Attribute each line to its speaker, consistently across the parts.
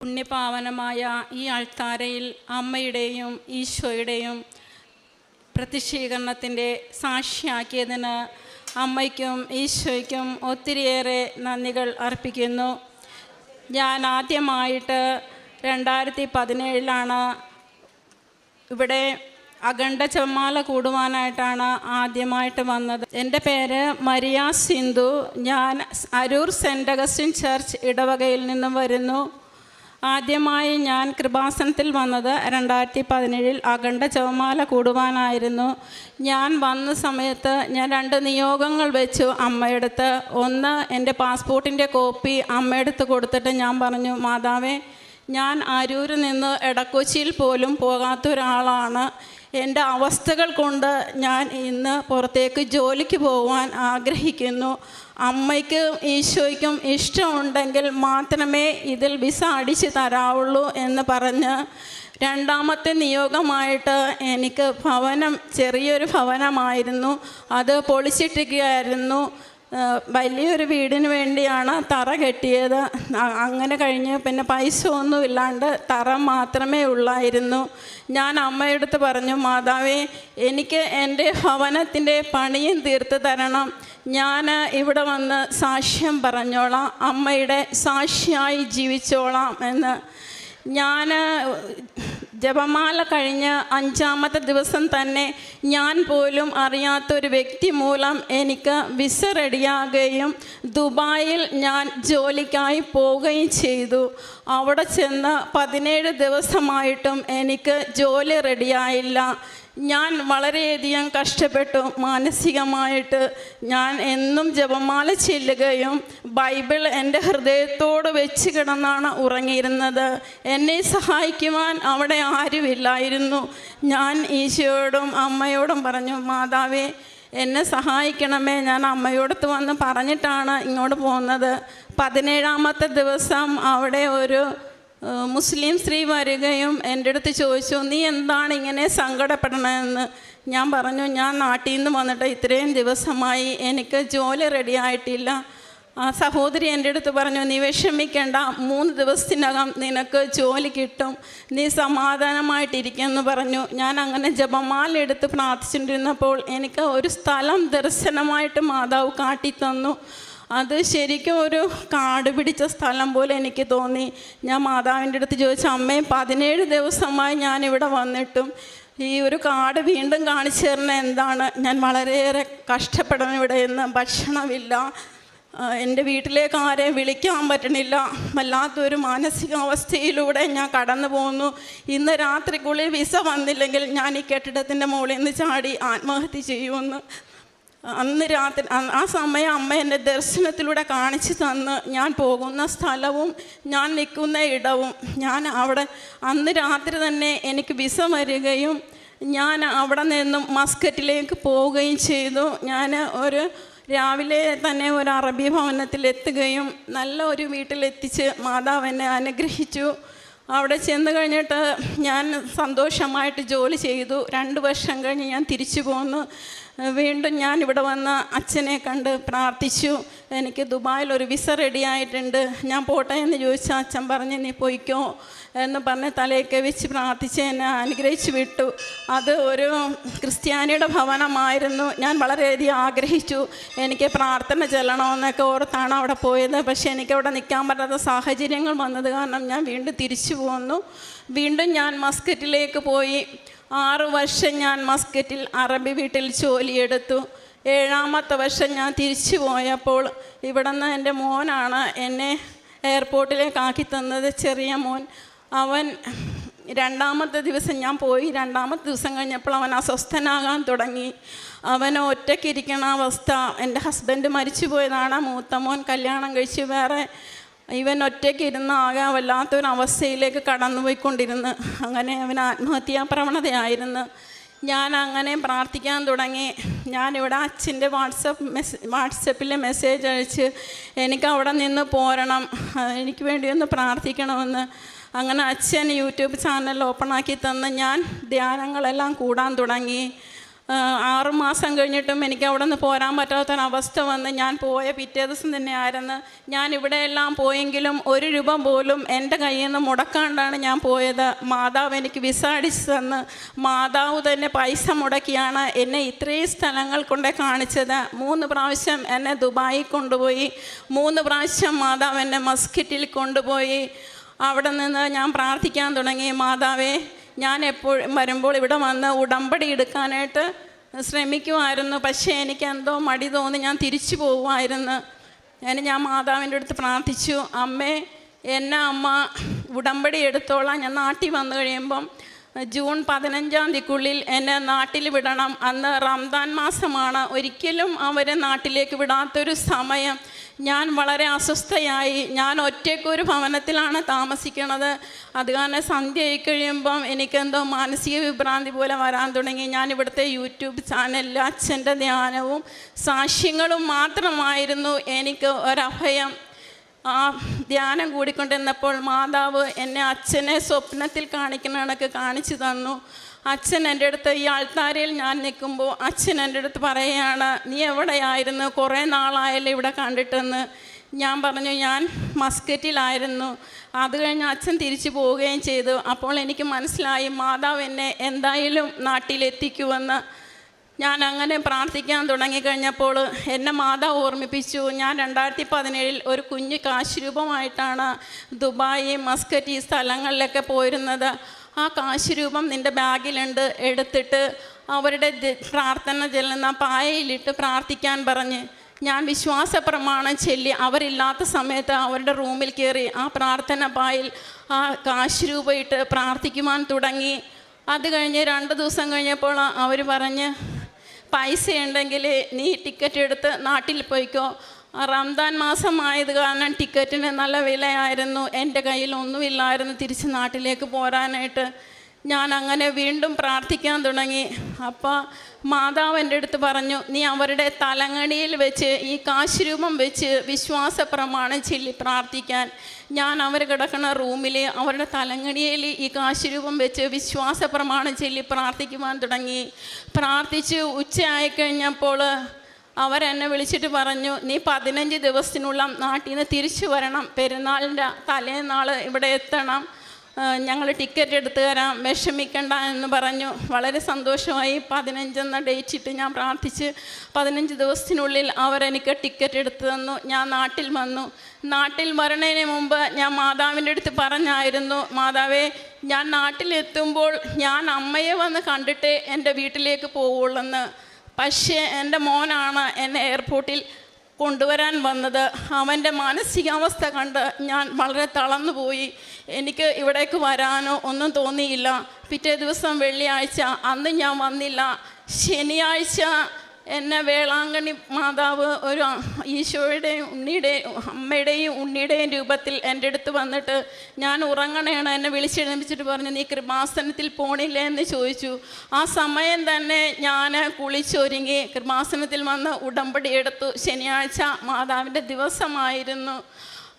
Speaker 1: പുണ്യപാവനമായ ഈ അൾത്താരയിൽ അമ്മയുടെയും ഈശോയുടെയും പ്രതിഷീകരണത്തിന്റെ സാക്ഷിയാക്കിയതിന് അമ്മയ്ക്കും ഈശോയ്ക്കും ഒത്തിരിയേറെ നന്ദികൾ അർപ്പിക്കുന്നു. ഞാൻ ആദ്യമായിട്ട് രണ്ടായിരത്തി പതിനേഴിലാണ് ഇവിടെ അഖണ്ഡ ചെമ്മാല കൂടുവാനായിട്ടാണ് ആദ്യമായിട്ട് വന്നത്. എന്റെ പേര് മരിയ സിന്ധു. ഞാൻ അരൂർ സെന്റ് അഗസ്റ്റിൻ ചർച്ച് ഇടവകയിൽ നിന്നും വരുന്നു. ആദ്യമായി ഞാൻ കൃപാസനത്തിൽ വന്നത് രണ്ടായിരത്തി പതിനേഴിൽ അഖണ്ഡ ചെവമാല കൂടുവാനായിരുന്നു. ഞാൻ വന്ന സമയത്ത് ഞാൻ രണ്ട് നിയോഗങ്ങൾ വെച്ചു അമ്മയെടുത്ത്. ഒന്ന് എന്റെ പാസ്പോർട്ടിന്റെ കോപ്പി അമ്മയെടുത്ത് കൊടുത്തിട്ട് ഞാൻ പറഞ്ഞു മാതാവേ ഞാൻ അരൂരിൽ നിന്ന് എടക്കൊച്ചിയിൽ പോലും പോകാത്ത ഒരാളാണ് എന്റെ അവസ്ഥകൾ കൊണ്ട് ഞാൻ ഇന്ന് പുറത്തേക്ക് ജോലിക്ക് പോകാൻ ആഗ്രഹിക്കുന്നു. അമ്മയ്ക്കും ഈശോയ്ക്കും ഇഷ്ടമുണ്ടെങ്കിൽ മാത്രമേ ഇതിൽ വിസ അടിച്ച് തരാവുള്ളൂ എന്ന് പറഞ്ഞ് രണ്ടാമത്തെ നിയോഗമായിട്ട് എനിക്ക് ഭവനം ചെറിയൊരു ഭവനമായിരുന്നു. അത് പൊളിച്ചിട്ടിരിക്കുകയായിരുന്നു. വലിയൊരു വീടിന് വേണ്ടിയാണ് തറ കെട്ടിയത്. അങ്ങനെ കഴിഞ്ഞ് പിന്നെ പൈസ ഒന്നും ഇല്ലാണ്ട് തറ മാത്രമേ ഉള്ളായിരുന്നു. ഞാൻ അമ്മയടുത്ത് പറഞ്ഞു മാതാവേ എനിക്ക് എന്റെ ഭവനത്തിന്റെ പണിയും തീർത്ത് തരണം. ഞാൻ ഇവിടെ വന്ന് സാക്ഷ്യം പറഞ്ഞോളാം അമ്മയുടെ സാക്ഷിയായി ജീവിച്ചോളാം എന്ന്. ഞാൻ ജപമാല കഴിഞ്ഞ് അഞ്ചാമത്തെ ദിവസം തന്നെ ഞാൻ പോലും അറിയാത്തൊരു വ്യക്തി മൂലം എനിക്ക് വിസ റെഡിയാകുകയും ദുബായിൽ ഞാൻ ജോലിക്കായി പോവുകയും ചെയ്തു. അവിടെ ചെന്ന് പതിനേഴ് ദിവസമായിട്ടും എനിക്ക് ജോലി റെഡിയായില്ല. ഞാൻ വളരെയധികം കഷ്ടപ്പെട്ടു. മാനസികമായിട്ട് ഞാൻ എന്നും ജപമാല ചെല്ലുകയും ബൈബിൾ എന്റെ ഹൃദയത്തോട് വെച്ച് കിടന്നാണ് ഉറങ്ങിയിരുന്നത്. എന്നെ സഹായിക്കുവാൻ അവിടെ ആരുമില്ലായിരുന്നു. ഞാൻ ഈശോയോടും അമ്മയോടും പറഞ്ഞു മാതാവേ എന്നെ സഹായിക്കണമേ. ഞാൻ അമ്മയോടത്ത് വന്ന് പറഞ്ഞിട്ടാണ് ഇങ്ങോട്ട് പോകുന്നത്. പതിനേഴാമത്തെ ദിവസം അവിടെ ഒരു മുസ്ലിം സ്ത്രീ വരികയും എന്റെ അടുത്ത് ചോദിച്ചു നീ എന്താണ് ഇങ്ങനെ സങ്കടപ്പെടണമെന്ന് ഞാൻ പറഞ്ഞു ഞാൻ നാട്ടിൽ നിന്ന് വന്നിട്ട് ഇത്രയും ദിവസമായി എനിക്ക് ജോലി റെഡി ആയിട്ടില്ല. ആ സഹോദരി എന്റെ അടുത്ത് പറഞ്ഞു നീ വിഷമിക്കേണ്ട മൂന്ന് ദിവസത്തിനകം നിനക്ക് ജോലി കിട്ടും. നീ സമാധാനമായിട്ടിരിക്കുമെന്ന് പറഞ്ഞു. ഞാൻ അങ്ങനെ ജപമാല എടുത്ത് പ്രാർത്ഥിച്ചിട്ടിരുന്നപ്പോൾ എനിക്ക് ഒരു സ്ഥലം ദർശനമായിട്ട് മാതാവ് കാട്ടിത്തന്നു. അത് ശരിക്കും ഒരു കാട് പിടിച്ച സ്ഥലം പോലെ എനിക്ക് തോന്നി. ഞാൻ മാതാവിന്റെ അടുത്ത് ചോദിച്ചു അമ്മയും പതിനേഴ് ദിവസമായി ഞാനിവിടെ വന്നിട്ടും ഈ ഒരു കാട് വീണ്ടും കാണിച്ചു തരുന്ന എന്താണ്? ഞാൻ വളരെയേറെ കഷ്ടപ്പെടണം ഇവിടെ നിന്ന് ഭക്ഷണമില്ല. എന്റെ വീട്ടിലേക്ക് ആരെയും വിളിക്കാൻ പറ്റണില്ല. വല്ലാത്തൊരു മാനസികാവസ്ഥയിലൂടെ ഞാൻ കടന്നു പോകുന്നു ഇന്ന് രാത്രിക്കുള്ളിൽ വിസ വന്നില്ലെങ്കിൽ ഞാൻ ഈ കെട്ടിടത്തിന്റെ മുകളിൽ നിന്ന് ചാടി ആത്മഹത്യ ചെയ്യുമെന്ന്. അന്ന് രാത്രി ആ സമയം അമ്മ എന്റെ ദർശനത്തിലൂടെ കാണിച്ചു തന്ന് ഞാൻ പോകുന്ന സ്ഥലവും ഞാൻ നിൽക്കുന്ന ഇടവും. ഞാൻ അവിടെ അന്ന് രാത്രി തന്നെ എനിക്ക് വിസ വരികയും ഞാൻ അവിടെ നിന്നും മസ്കറ്റിലേക്ക് പോവുകയും ചെയ്തു. ഞാൻ ഒരു രാവിലെ തന്നെ ഒരു അറബി ഭവനത്തിൽ എത്തുകയും നല്ല ഒരു വീട്ടിലെത്തിച്ച് മാതാവ് എന്നെ അനുഗ്രഹിച്ചു. അവിടെ ചെന്ന് കഴിഞ്ഞിട്ട് ഞാൻ സന്തോഷമായിട്ട് ജോലി ചെയ്തു. രണ്ട് വർഷം കഴിഞ്ഞ് ഞാൻ തിരിച്ചു പോന്നു. വീണ്ടും ഞാൻ ഇവിടെ വന്ന് അച്ഛനെ കണ്ട് പ്രാർത്ഥിച്ചു. എനിക്ക് ദുബായിൽ ഒരു വിസ റെഡി ആയിട്ടുണ്ട്. ഞാൻ പോട്ടെ എന്ന് ചോദിച്ചാൽ അച്ഛൻ പറഞ്ഞ് നീ പോയിക്കോ. എന്ന് പറഞ്ഞ് തലയൊക്കെ വെച്ച് പ്രാർത്ഥിച്ച് എന്നെ അനുഗ്രഹിച്ച് വിട്ടു. അത് ഒരു ക്രിസ്ത്യാനിയുടെ ഭവനമായിരുന്നു. ഞാൻ വളരെയധികം ആഗ്രഹിച്ചു എനിക്ക് പ്രാർത്ഥന ചെല്ലണമെന്നൊക്കെ ഓർത്താണ് അവിടെ പോയത്. പക്ഷേ എനിക്കവിടെ നിൽക്കാൻ പറ്റാത്ത സാഹചര്യങ്ങൾ വന്നത് കാരണം ഞാൻ വീണ്ടും തിരിച്ചു പോന്നു. വീണ്ടും ഞാൻ മസ്കറ്റിലേക്ക് പോയി. ആറ് വർഷം ഞാൻ മസ്കറ്റിൽ അറബി വീട്ടിൽ ജോലിയെടുത്തു. ഏഴാമത്തെ വർഷം ഞാൻ തിരിച്ചു പോയപ്പോൾ ഇവിടെ നിന്ന് എന്റെ മോനാണ് എന്നെ എയർപോർട്ടിലേക്ക് ആക്കി തന്നത്. ചെറിയ മോൻ. അവൻ രണ്ടാമത്തെ ദിവസം ഞാൻ പോയി. രണ്ടാമത്തെ ദിവസം കഴിഞ്ഞപ്പോൾ അവൻ അസ്വസ്ഥനാകാൻ തുടങ്ങി. അവൻ ഒറ്റയ്ക്കിരിക്കണ അവസ്ഥ. എന്റെ ഹസ്ബൻഡ് മരിച്ചു പോയതാണ്. മൂത്ത മോൻ കല്യാണം കഴിച്ച് വേറെ ഇവൻ ഒറ്റയ്ക്ക് ഇരുന്ന് ആകെ വല്ലാത്തൊരവസ്ഥയിലേക്ക് കടന്നുപോയിക്കൊണ്ടിരുന്നു. അങ്ങനെ അവൻ ആത്മഹത്യാ പ്രവണതയായിരുന്നു. ഞാൻ അങ്ങനെ പ്രാർത്ഥിക്കാൻ തുടങ്ങി. ഞാനിവിടെ അച്ഛന്റെ വാട്സപ്പ് മെസ് വാട്സപ്പിൽ മെസ്സേജ് അയച്ച് എനിക്ക് അവിടെ നിന്ന് പോരണം. എനിക്ക് വേണ്ടി ഒന്ന് പ്രാർത്ഥിക്കണമെന്ന് അങ്ങനെ അച്ഛൻ യൂട്യൂബ് ചാനൽ ഓപ്പണാക്കി തന്ന് ഞാൻ ധ്യാനങ്ങളെല്ലാം കൂടാൻ തുടങ്ങി. ആറുമാസം ആറ് മാസം കഴിഞ്ഞിട്ടും എനിക്ക് അവിടെ നിന്ന് പോരാൻ പറ്റാത്തൊരവസ്ഥ വന്ന് ഞാൻ പോയ പിറ്റേ ദിവസം തന്നെ ആയിരുന്നു. ഞാൻ ഇവിടെയെല്ലാം പോയെങ്കിലും ഒരു രൂപ പോലും എന്റെ കയ്യിൽ നിന്ന് മുടക്കാണ്ടാണ് ഞാൻ പോയത്. മാതാവ് എനിക്ക് വിസ അടിച്ച് തന്ന്. മാതാവ് തന്നെ പൈസ മുടക്കിയാണ് എന്നെ ഇത്രയും സ്ഥലങ്ങൾ കൊണ്ടേ കാണിച്ചത്. മൂന്ന് പ്രാവശ്യം എന്നെ ദുബായിൽ കൊണ്ടുപോയി. മൂന്ന് പ്രാവശ്യം മാതാവ് എന്നെ മസ്കിറ്റിൽ കൊണ്ടുപോയി. അവിടെ നിന്ന് ഞാൻ പ്രാർത്ഥിക്കാൻ തുടങ്ങി മാതാവേ ഞാൻ എപ്പോഴും വരുമ്പോൾ ഇവിടെ വന്ന് ഉടമ്പടി എടുക്കാനായിട്ട് ശ്രമിക്കുമായിരുന്നു പക്ഷേ എനിക്ക് എന്തോ മടി തോന്നി ഞാൻ തിരിച്ചു പോകുമായിരുന്നു ഞാൻ ഞാൻ മാതാവിന്റെ അടുത്ത് പ്രാർത്ഥിച്ചു അമ്മേ എന്നെ അമ്മ ഉടമ്പടി എടുത്തോളാം. ഞാൻ നാട്ടിൽ വന്നു കഴിയുമ്പം ജൂൺ പതിനഞ്ചാം തീയതിക്കുള്ളിൽ എന്നെ നാട്ടിൽ വിടണം. അന്ന് റംദാൻ മാസമാണ്. ഒരിക്കലും അവരെ നാട്ടിലേക്ക് വിടാത്തൊരു സമയം. ഞാൻ വളരെ അസ്വസ്ഥയായി. ഞാൻ ഒറ്റയ്ക്കൊരു ഭവനത്തിലാണ് താമസിക്കുന്നത് അത് കാരണം ആയി കഴിയുമ്പം എനിക്കെന്തോ മാനസിക വിഭ്രാന്തി പോലെ വരാൻ തുടങ്ങി. ഞാൻ ഇവിടുത്തെ യൂട്യൂബ് ചാനലിൽ അച്ഛന്റെ ധ്യാനവും സാക്ഷ്യങ്ങളും മാത്രമായിരുന്നു എനിക്ക് ഒരഭയം. ആ ധ്യാനം കൂടിക്കൊണ്ടിരുന്നപ്പോൾ മാതാവ് എന്നെ അച്ഛനെ സ്വപ്നത്തിൽ കാണിക്കുന്ന കണക്ക് കാണിച്ചു തന്നു. അച്ഛൻ എന്റെ അടുത്ത് ഈ ആൾത്താരയിൽ ഞാൻ നിൽക്കുമ്പോൾ അച്ഛൻ എന്റെ അടുത്ത് പറയുകയാണ് നീ എവിടെയായിരുന്നു? കുറേ നാളായല്ലോ ഇവിടെ കണ്ടിട്ടെന്ന്. ഞാൻ പറഞ്ഞു ഞാൻ മസ്കറ്റിലായിരുന്നു. അത് കഴിഞ്ഞ് അച്ഛൻ തിരിച്ചു പോവുകയും ചെയ്തു. അപ്പോൾ എനിക്ക് മനസ്സിലായി മാതാവ് എന്നെ എന്തായാലും നാട്ടിലെത്തിക്കുമെന്ന്. ഞാൻ അങ്ങനെ പ്രാർത്ഥിക്കാൻ തുടങ്ങിക്കഴിഞ്ഞപ്പോൾ എന്നെ മാതാവ് ഓർമ്മിപ്പിച്ചു. ഞാൻ രണ്ടായിരത്തി പതിനേഴിൽ ഒരു കുഞ്ഞ് കാശ് രൂപമായിട്ടാണ് ദുബായ് മസ്കറ്റ് ഈ സ്ഥലങ്ങളിലൊക്കെ പോയിരുന്നത്. ആ കാശ് രൂപം നിന്റെ ബാഗിലുണ്ട്. എടുത്തിട്ട് അവരുടെ പ്രാർത്ഥന ചെല്ലുന്ന പായയിലിട്ട് പ്രാർത്ഥിക്കാൻ പറഞ്ഞ്. ഞാൻ വിശ്വാസ പ്രമാണം ചൊല്ലി അവരില്ലാത്ത സമയത്ത് അവരുടെ റൂമിൽ കയറി ആ പ്രാർത്ഥന പായിൽ ആ കാശ് രൂപയിട്ട് പ്രാർത്ഥിക്കുവാൻ തുടങ്ങി. അത് കഴിഞ്ഞ് രണ്ട് ദിവസം കഴിഞ്ഞപ്പോൾ അവർ പറഞ്ഞ് പൈസ ഉണ്ടെങ്കിൽ നീ ടിക്കറ്റ് എടുത്ത് നാട്ടിൽ പോയിക്കോ. റംദാൻ മാസമായത് കാരണം ടിക്കറ്റിന് നല്ല വിലയായിരുന്നു. എന്റെ കയ്യിൽ ഒന്നുമില്ലായിരുന്നു തിരിച്ച് നാട്ടിലേക്ക് പോരാനായിട്ട്. ഞാൻ അങ്ങനെ വീണ്ടും പ്രാർത്ഥിക്കാൻ തുടങ്ങി. അപ്പോൾ മാതാവ് എന്റെ അടുത്ത് പറഞ്ഞു നീ അവരുടെ തലങ്ങണിയിൽ വെച്ച് ഈ കാശുരൂപം വെച്ച് വിശ്വാസ പ്രമാണം ചൊല്ലി പ്രാർത്ഥിക്കാൻ. ഞാൻ അവർ കിടക്കുന്ന റൂമിൽ അവരുടെ തലങ്ങണിയിൽ ഈ കാശുരൂപം വെച്ച് വിശ്വാസ പ്രമാണം ചൊല്ലി പ്രാർത്ഥിക്കുവാൻ തുടങ്ങി. പ്രാർത്ഥിച്ച് ഉച്ചയായി കഴിഞ്ഞപ്പോൾ അവരെന്നെ വിളിച്ചിട്ട് പറഞ്ഞു നീ പതിനഞ്ച് ദിവസത്തിനുള്ള നാട്ടിൽ നിന്ന് തിരിച്ചു വരണം. പെരുന്നാളിന്റെ തലേന്നാൾ ഇവിടെ എത്തണം. ഞങ്ങൾ ടിക്കറ്റ് എടുത്തു തരാം വിഷമിക്കണ്ട എന്ന് പറഞ്ഞു. വളരെ സന്തോഷമായി പതിനഞ്ചെന്ന ഡേറ്റ് ഇട്ട് ഞാൻ പ്രാർത്ഥിച്ച് പതിനഞ്ച് ദിവസത്തിനുള്ളിൽ അവരെനിക്ക് ടിക്കറ്റ് എടുത്തു തന്നു. ഞാൻ നാട്ടിൽ വന്നു. നാട്ടിൽ വരണതിന് മുമ്പ് ഞാൻ മാതാവിന്റെ അടുത്ത് പറഞ്ഞായിരുന്നു മാതാവേ ഞാൻ നാട്ടിലെത്തുമ്പോൾ ഞാൻ അമ്മയെ വന്ന് കണ്ടിട്ടേ എന്റെ വീട്ടിലേക്ക് പോവുള്ളെന്ന്. പക്ഷേ എന്റെ മോനാണ് എന്നെ എയർപോർട്ടിൽ കൊണ്ടുവരാൻ വന്നത്. അവന്റെ മാനസികാവസ്ഥ കണ്ട് ഞാൻ വളരെ തളർന്നുപോയി. എനിക്ക് ഇവിടേക്ക് വരാനോ ഒന്നും തോന്നിയില്ല. പിറ്റേ ദിവസം വെള്ളിയാഴ്ച അന്ന് ഞാൻ വന്നില്ല. ശനിയാഴ്ച എന്നെ വേളാങ്കണ്ണി മാതാവ് ഒരു ഈശോയുടെയും ഉണ്ണിയുടെയും അമ്മയുടെയും ഉണ്ണിയുടെയും രൂപത്തിൽ എന്റെ അടുത്ത് വന്നിട്ട് ഞാൻ ഉറങ്ങണയാണ് എന്നെ വിളിച്ചെഴുന്നേപ്പിച്ചിട്ട് പറഞ്ഞു നീ കൃപാസനത്തിൽ പോണില്ലേ? എന്ന് ചോദിച്ചു. ആ സമയം തന്നെ ഞാൻ കുളിച്ചൊരുങ്ങി. കൃപാസനത്തിൽ വന്ന് ഉടമ്പടി എടുത്തു. ശനിയാഴ്ച മാതാവിന്റെ ദിവസമായിരുന്നു.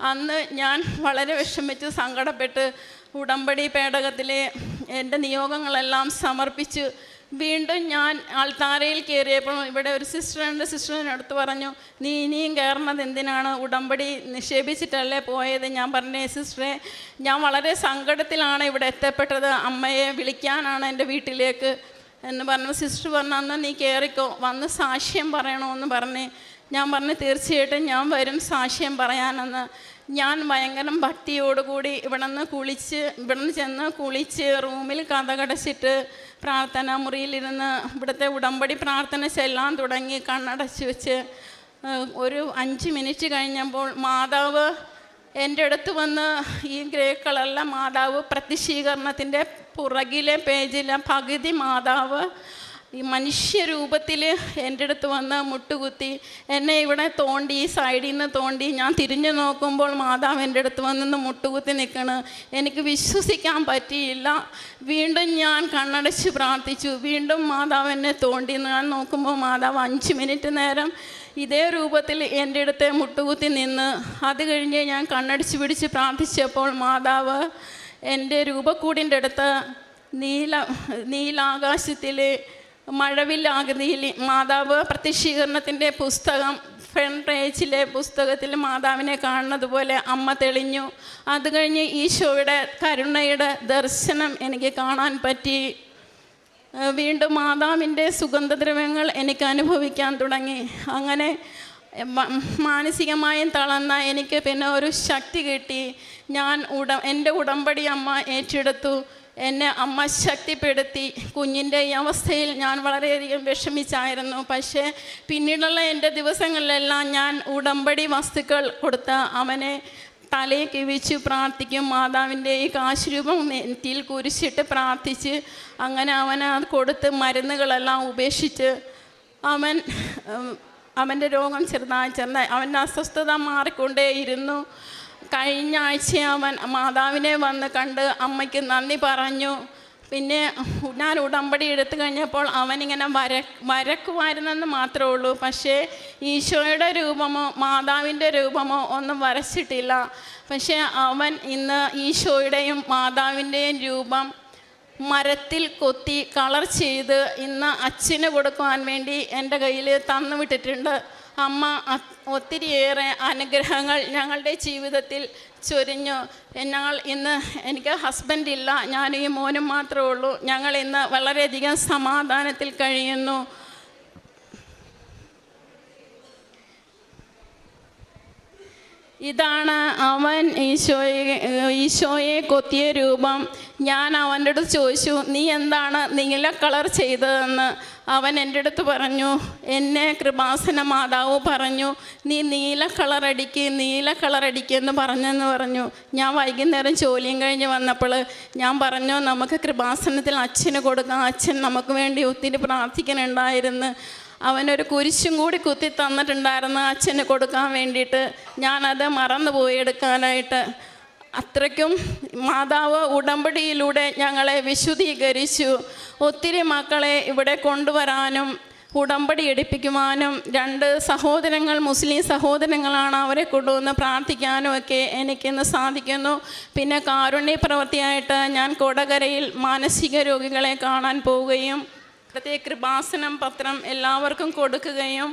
Speaker 1: അന്ന് ഞാൻ വളരെ വിഷമിച്ച് സങ്കടപ്പെട്ട് ഉടമ്പടി പേടകത്തിലെ എന്റെ നിയോഗങ്ങളെല്ലാം സമർപ്പിച്ചു വീണ്ടും ഞാൻ ആൾത്താരയിൽ കയറിയപ്പോൾ ഇവിടെ ഒരു സിസ്റ്ററുണ്ട് സിസ്റ്ററിനടുത്ത് പറഞ്ഞു നീ ഇനിയും കയറുന്നത് എന്തിനാണ്? ഉടമ്പടി നിക്ഷേപിച്ചിട്ടല്ലേ പോയത്? ഞാൻ പറഞ്ഞു സിസ്റ്ററെ ഞാൻ വളരെ സങ്കടത്തിലാണ് ഇവിടെ എത്തപ്പെട്ടത്. അമ്മയെ വിളിക്കാനാണ് എന്റെ വീട്ടിലേക്ക്. എന്ന് പറഞ്ഞു. സിസ്റ്റർ പറഞ്ഞു അന്ന് നീ കയറിക്കോ. വന്ന് സാക്ഷ്യം പറയണമെന്ന് പറഞ്ഞ്. ഞാൻ പറഞ്ഞു തീർച്ചയായിട്ടും ഞാൻ വരും സാക്ഷ്യം പറയാനെന്ന്. ഞാൻ ഭയങ്കര ഭക്തിയോടുകൂടി ഇവിടെ നിന്ന് കുളിച്ച് ഇവിടെ നിന്ന് ചെന്ന് കുളിച്ച് റൂമിൽ കഥകടച്ചിട്ട് പ്രാർത്ഥന മുറിയിലിരുന്ന് ഇവിടുത്തെ ഉടമ്പടി പ്രാർത്ഥന ചെല്ലാൻ തുടങ്ങി കണ്ണടച്ച് വെച്ച് ഒരു അഞ്ച് മിനിറ്റ് കഴിഞ്ഞപ്പോൾ മാതാവ് എന്റെ അടുത്ത് വന്ന് ഈ ഗ്രേ കളറിലെ മാതാവ് പ്രതിശീകരണത്തിന്റെ പുറകിലെ പേജിലെ പകുതി മാതാവ് ഈ മനുഷ്യരൂപത്തിൽ എന്റെ അടുത്ത് വന്ന് മുട്ടുകുത്തി എന്നെ ഇവിടെ തോണ്ടി സൈഡിൽ നിന്ന് തോണ്ടി ഞാൻ തിരിഞ്ഞു നോക്കുമ്പോൾ മാതാവ് എന്റെ അടുത്ത് വന്ന് മുട്ടുകുത്തി നിൽക്കണ് എനിക്ക് വിശ്വസിക്കാൻ പറ്റിയില്ല. വീണ്ടും ഞാൻ കണ്ണടച്ച് പ്രാർത്ഥിച്ചു. വീണ്ടും മാതാവ് എന്നെ തോണ്ടി. ഞാൻ നോക്കുമ്പോൾ മാതാവ് അഞ്ച് മിനിറ്റ് നേരം ഇതേ രൂപത്തിൽ എന്റെ അടുത്ത് മുട്ടുകുത്തി നിന്ന് അത് കഴിഞ്ഞ് ഞാൻ കണ്ണടിച്ച് പിടിച്ച് പ്രാർത്ഥിച്ചപ്പോൾ മാതാവ് എന്റെ രൂപക്കൂടിന്റെ അടുത്ത് നീല നീലാകാശത്തിൽ മഴവില്ലാകൃതിയിൽ മാതാവ് പ്രത്യക്ഷീകരണത്തിന്റെ പുസ്തകം ഫ്രണ്ട് പേജിലെ പുസ്തകത്തിൽ മാതാവിനെ കാണുന്നത് പോലെ അമ്മ തെളിഞ്ഞു. അത് കഴിഞ്ഞ് ഈശോയുടെ കരുണയുടെ ദർശനം എനിക്ക് കാണാൻ പറ്റി. വീണ്ടും മാതാവിന്റെ സുഗന്ധദ്രവ്യങ്ങൾ എനിക്ക് അനുഭവിക്കാൻ തുടങ്ങി. അങ്ങനെ മാനസികമായും തളർന്ന എനിക്ക് പിന്നെ ഒരു ശക്തി കിട്ടി. ഞാൻ ഉട എന്റെ ഉടമ്പടി അമ്മ ഏറ്റെടുത്തു. എന്നെ അമ്മ ശക്തിപ്പെടുത്തി. കുഞ്ഞിന്റെ ഈ അവസ്ഥയിൽ ഞാൻ വളരെയധികം വിഷമിച്ചായിരുന്നു. പക്ഷേ പിന്നീടുള്ള എന്റെ ദിവസങ്ങളിലെല്ലാം ഞാൻ ഉടമ്പടി വസ്തുക്കൾ കൊടുത്ത് അവനെ തലയിൽ കിവിച്ച് പ്രാർത്ഥിക്കും. മാതാവിന്റെ ഈ കാശുരൂപം നെറ്റിയിൽ കുരിശിട്ട് പ്രാർത്ഥിച്ച് അങ്ങനെ അവന് അത് കൊടുത്ത് മരുന്നുകളെല്ലാം ഉപേക്ഷിച്ച് അവൻ അവന്റെ രോഗം ചെറുതായി ചെറുതായി അവന്റെ അസ്വസ്ഥത മാറിക്കൊണ്ടേയിരുന്നു. കഴിഞ്ഞ ആഴ്ച അവൻ മാതാവിനെ വന്ന് കണ്ട് അമ്മയ്ക്ക് നന്ദി പറഞ്ഞു. പിന്നെ ഞാൻ ഉടമ്പടി എടുത്തു കഴിഞ്ഞപ്പോൾ അവനിങ്ങനെ വര വരക്കുമായിരുന്നെന്ന് മാത്രമേ ഉള്ളൂ. പക്ഷേ ഈശോയുടെ രൂപമോ മാതാവിന്റെ രൂപമോ ഒന്നും വരച്ചിട്ടില്ല. പക്ഷേ അവൻ ഇന്ന് ഈശോയുടെയും മാതാവിന്റെയും രൂപം മരത്തിൽ കൊത്തി കളർ ചെയ്ത് ഇന്ന് അച്ഛന് കൊടുക്കുവാൻ വേണ്ടി എന്റെ കയ്യിൽ തന്നു വിട്ടിട്ടുണ്ട്. അമ്മ ഒത്തിരിയേറെ അനുഗ്രഹങ്ങൾ ഞങ്ങളുടെ ജീവിതത്തിൽ ചൊരിഞ്ഞു. ഞങ്ങൾ ഇന്ന് എനിക്ക് ഹസ്ബൻഡ് ഇല്ല ഞാൻ ഈ മോനും മാത്രമേ ഉള്ളൂ. ഞങ്ങൾ ഇന്ന് വളരെയധികം സമാധാനത്തിൽ കഴിയുന്നു. ഇതാണ് അവൻ ഈശോയെ ഈശോയെ കൊത്തിയ രൂപം. ഞാൻ അവന്റെ അടുത്ത് ചോദിച്ചു നീ എന്താണ് നീല കളർ ചെയ്തതെന്ന്? അവൻ എന്റെ അടുത്ത് പറഞ്ഞു എന്നെ കൃപാസന മാതാവ് പറഞ്ഞു നീ നീല കളർ അടിക്ക് നീല കളർ അടിക്കുമെന്ന് പറഞ്ഞെന്ന് പറഞ്ഞു. ഞാൻ വൈകുന്നേരം ജോലിയും കഴിഞ്ഞ് വന്നപ്പോൾ ഞാൻ പറഞ്ഞു നമുക്ക് കൃപാസനത്തിൽ അച്ഛന് കൊടുക്കാം അച്ഛൻ നമുക്ക് വേണ്ടി ഒത്തിരി പ്രാർത്ഥിക്കുന്നുണ്ടായിരുന്നു. അവനൊരു കുരിശും കൂടി കുത്തി തന്നിട്ടുണ്ടായിരുന്നു അച്ഛന് കൊടുക്കാൻ വേണ്ടിയിട്ട്. ഞാനത് മറന്നുപോയി എടുക്കാനായിട്ട്. അത്രയ്ക്കും മാതാവ് ഉടമ്പടിയിലൂടെ ഞങ്ങളെ വിശുദ്ധീകരിച്ചു. ഒത്തിരി മക്കളെ ഇവിടെ കൊണ്ടുവരാനും ഉടമ്പടി എടുപ്പിക്കുവാനും രണ്ട് സഹോദരങ്ങൾ മുസ്ലിം സഹോദരങ്ങളാണ് അവരെ കൊണ്ടുവന്ന് പ്രാർത്ഥിക്കാനും ഒക്കെ എനിക്കിന്ന് സാധിക്കുന്നു. പിന്നെ കാരുണ്യ പ്രവൃത്തിയായിട്ട് ഞാൻ കൊടകരയിൽ മാനസിക രോഗികളെ കാണാൻ പോവുകയും പ്രത്യേക കൃപാസനം പത്രം എല്ലാവർക്കും കൊടുക്കുകയും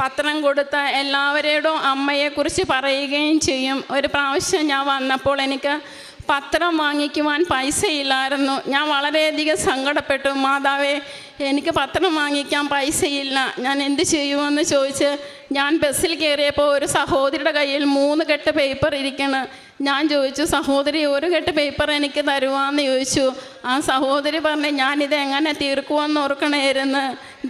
Speaker 1: പത്രം കൊടുത്ത എല്ലാവരോടും അമ്മയെക്കുറിച്ച് പറയുകയും ചെയ്യും. ഒരു പ്രാവശ്യം ഞാൻ വന്നപ്പോൾ എനിക്ക് പത്രം വാങ്ങിക്കുവാൻ പൈസയില്ലായിരുന്നു. ഞാൻ വളരെയധികം സങ്കടപ്പെട്ടു. മാതാവേ എനിക്ക് പത്രം വാങ്ങിക്കാൻ പൈസയില്ല. ഞാൻ എന്ത് ചെയ്യുമെന്ന് ചോദിച്ച് ഞാൻ ബസ്സിൽ കയറിയപ്പോൾ ഒരു സഹോദരിയുടെ കയ്യിൽ മൂന്ന് കെട്ട് പേപ്പർ ഇരിക്കണം. ഞാൻ ചോദിച്ചു സഹോദരി ഒരു കെട്ട് പേപ്പർ എനിക്ക് തരുവാന്ന് ചോദിച്ചു. ആ സഹോദരി പറഞ്ഞു ഞാനിത് എങ്ങനെ തീർക്കുമെന്ന് ഓർക്കണമായിരുന്നു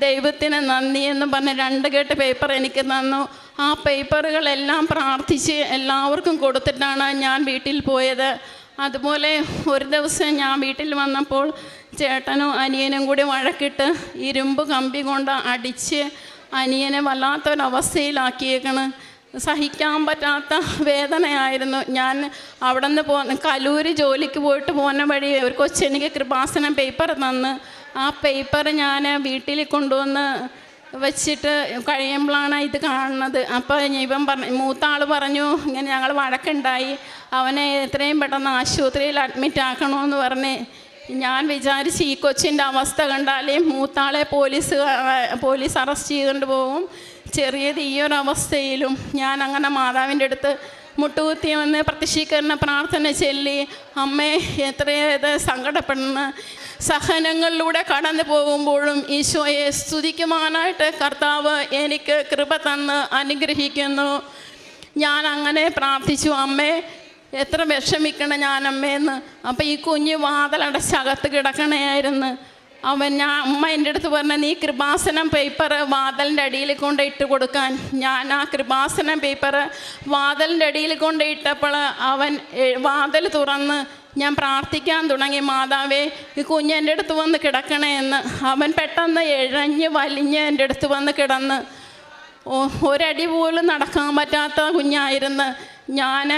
Speaker 1: ദൈവത്തിന് നന്ദി എന്ന് പറഞ്ഞ് രണ്ട് കെട്ട് പേപ്പർ എനിക്ക് തന്നു. ആ പേപ്പറുകളെല്ലാം പ്രാർത്ഥിച്ച് എല്ലാവർക്കും കൊടുത്തിട്ടാണ് ഞാൻ വീട്ടിൽ പോയത്. അതുപോലെ ഒരു ദിവസം ഞാൻ വീട്ടിൽ വന്നപ്പോൾ ചേട്ടനും അനിയനും കൂടി വഴക്കിട്ട് ഇരുമ്പ് കമ്പി കൊണ്ട് അടിച്ച് അനിയനെ വല്ലാത്തൊരവസ്ഥയിലാക്കിയേക്കണ്. സഹിക്കാൻ പറ്റാത്ത വേദനയായിരുന്നു. ഞാൻ അവിടെ നിന്ന് പോ കലൂര് ജോലിക്ക് പോയിട്ട് പോകുന്ന വഴി ഒരു കൊച്ചെനിക്ക് കൃപാസനം പേപ്പർ തന്ന്. ആ പേപ്പർ ഞാൻ വീട്ടിൽ കൊണ്ടുവന്ന് വെച്ചിട്ട് കഴിയുമ്പോഴാണ് ഇത് കാണുന്നത്. അപ്പോൾ ഇവൻ പറഞ്ഞു മൂത്ത ആൾ പറഞ്ഞു ഇങ്ങനെ ഞങ്ങൾ വഴക്കുണ്ടായി. അവനെ എത്രയും പെട്ടെന്ന് ആശുപത്രിയിൽ അഡ്മിറ്റ് ആക്കണമെന്ന് പറഞ്ഞ് ഞാൻ വിചാരിച്ച് ഈ കൊച്ചിന്റെ അവസ്ഥ കണ്ടാലേ മൂത്താളെ പോലീസ് പോലീസ് അറസ്റ്റ് ചെയ്തുകൊണ്ട് പോകും ചെറിയത് ഈ ഒരു അവസ്ഥയിലും ഞാൻ അങ്ങനെ മാതാവിന്റെ അടുത്ത് മുട്ടുകുത്തിയെന്ന് പ്രതിഷീകരണ പ്രാർത്ഥന ചൊല്ലി അമ്മേ എത്രയേത് സങ്കടപ്പെടുന്ന. സഹനങ്ങളിലൂടെ കടന്നു പോകുമ്പോഴും ഈശോയെ സ്തുതിക്കുവാനായിട്ട് കർത്താവ് എനിക്ക് കൃപ തന്ന് അനുഗ്രഹിക്കുന്നു. ഞാൻ അങ്ങനെ പ്രാർത്ഥിച്ചു അമ്മേ എത്ര വിഷമിക്കണം ഞാൻ അമ്മയെന്ന് അപ്പം ഈ കുഞ്ഞ് വാതിലടച്ചകത്ത് കിടക്കണയായിരുന്നു. അവൻ ഞാൻ അമ്മ എന്റെ അടുത്ത് പറഞ്ഞ നീ കൃപാസനം പേപ്പർ വാതലിന്റെ അടിയിൽ കൊണ്ട് ഇട്ട് കൊടുക്കാൻ. ഞാൻ ആ കൃപാസനം പേപ്പർ വാതലിന്റെ അടിയിൽ കൊണ്ട് ഇട്ടപ്പോൾ അവൻ വാതൽ തുറന്ന് ഞാൻ പ്രാർത്ഥിക്കാൻ തുടങ്ങി മാതാവേ ഈ കുഞ്ഞ് എന്റെ അടുത്ത് വന്ന് കിടക്കണേ എന്ന്. അവൻ പെട്ടെന്ന് എഴഞ്ഞ് വലിഞ്ഞ് എന്റെ അടുത്ത് വന്ന് കിടന്ന് ഒരടി പോലും നടക്കാൻ പറ്റാത്ത കുഞ്ഞായിരുന്നു. ഞാൻ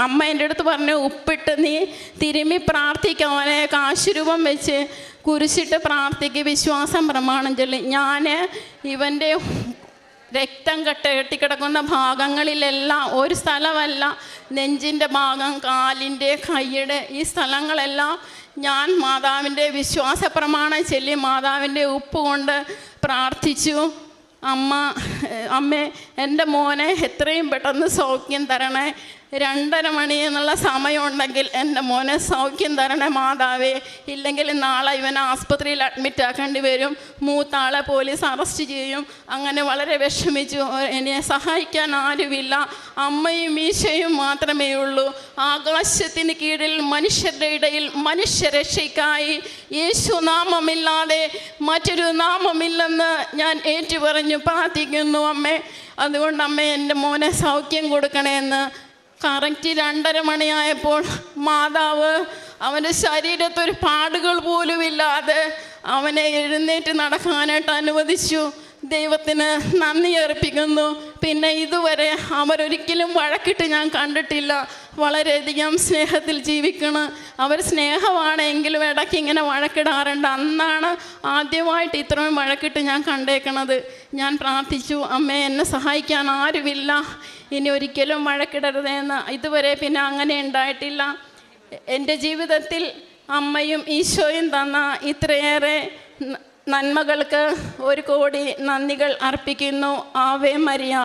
Speaker 1: അമ്മ എന്റെ അടുത്ത് പറഞ്ഞു ഉപ്പിട്ട് നീ തിരുമ്മി പ്രാർത്ഥിക്കാം അവനെ. കാശുരൂപം വെച്ച് കുരിശിട്ട് പ്രാർത്ഥിക്ക്. വിശ്വാസം പ്രമാണം ചൊല്ലി. ഞാൻ ഇവന്റെ രക്തം കെട്ട കെട്ടിക്കിടക്കുന്ന ഭാഗങ്ങളിലെല്ലാം ഒരു സ്ഥലമല്ല നെഞ്ചിന്റെ ഭാഗം കാലിന്റെ കൈയുടെ ഈ സ്ഥലങ്ങളെല്ലാം ഞാൻ മാതാവിന്റെ വിശ്വാസ പ്രമാണം ചൊല്ലി മാതാവിന്റെ ഉപ്പ് കൊണ്ട് പ്രാർത്ഥിച്ചു. അമ്മ അമ്മേ എന്റെ മോനെ എത്രയും പെട്ടെന്ന് സൗഖ്യം തരണേ. രണ്ടര മണി എന്നുള്ള സമയമുണ്ടെങ്കിൽ എന്റെ മോനെ സൗഖ്യം തരണേ മാതാവേ. ഇല്ലെങ്കിൽ നാളെ ഇവനെ ആസ്പത്രിയിൽ അഡ്മിറ്റ് ആക്കേണ്ടി വരും. മൂത്താളെ പോലീസ് അറസ്റ്റ് ചെയ്യും. അങ്ങനെ വളരെ വിഷമിച്ചു. എന്നെ സഹായിക്കാൻ ആരുമില്ല. അമ്മയും ഈശയും മാത്രമേ ഉള്ളൂ. ആകാശത്തിന് കീഴിൽ മനുഷ്യരുടെ ഇടയിൽ മനുഷ്യരക്ഷയ്ക്കായി യേശു നാമമില്ലാതെ മറ്റൊരു നാമമില്ലെന്ന് ഞാൻ ഏറ്റുപറഞ്ഞു പ്രാർത്ഥിക്കുന്നു അമ്മേ. അതുകൊണ്ട് അമ്മ എന്റെ മോനെ സൗഖ്യം കൊടുക്കണേന്ന് കറക്റ്റ് രണ്ടര മണിയായപ്പോൾ മാതാവ് അവന്റെ ശരീരത്തൊരു പാടുകൾ പോലുമില്ലാതെ അവനെ എഴുന്നേറ്റ് നടക്കാനായിട്ട് അനുവദിച്ചു. ദൈവത്തിന് നന്ദി അർപ്പിക്കുന്നു. പിന്നെ ഇതുവരെ അവരൊരിക്കലും വഴക്കിട്ട് ഞാൻ കണ്ടിട്ടില്ല. വളരെയധികം സ്നേഹത്തിൽ ജീവിക്കണം. അവർ സ്നേഹമാണെങ്കിലും ഇടയ്ക്ക് ഇങ്ങനെ വഴക്കിടാറുണ്ട്. അന്നാണ് ആദ്യമായിട്ട് ഇത്രയും വഴക്കിട്ട് ഞാൻ കണ്ടേക്കണത്. ഞാൻ പ്രാർത്ഥിച്ചു അമ്മേ എന്നെ സഹായിക്കാൻ ആരുമില്ല. ഇനി ഒരിക്കലും വഴക്കിടരുതെന്ന്. ഇതുവരെ പിന്നെ അങ്ങനെ ഉണ്ടായിട്ടില്ല. എന്റെ ജീവിതത്തിൽ അമ്മയും ഈശോയും തന്ന ഇത്രയേറെ നന്മകൾക്ക് ഒരു കോടി നന്ദികൾ അർപ്പിക്കുന്നു. Ave Maria.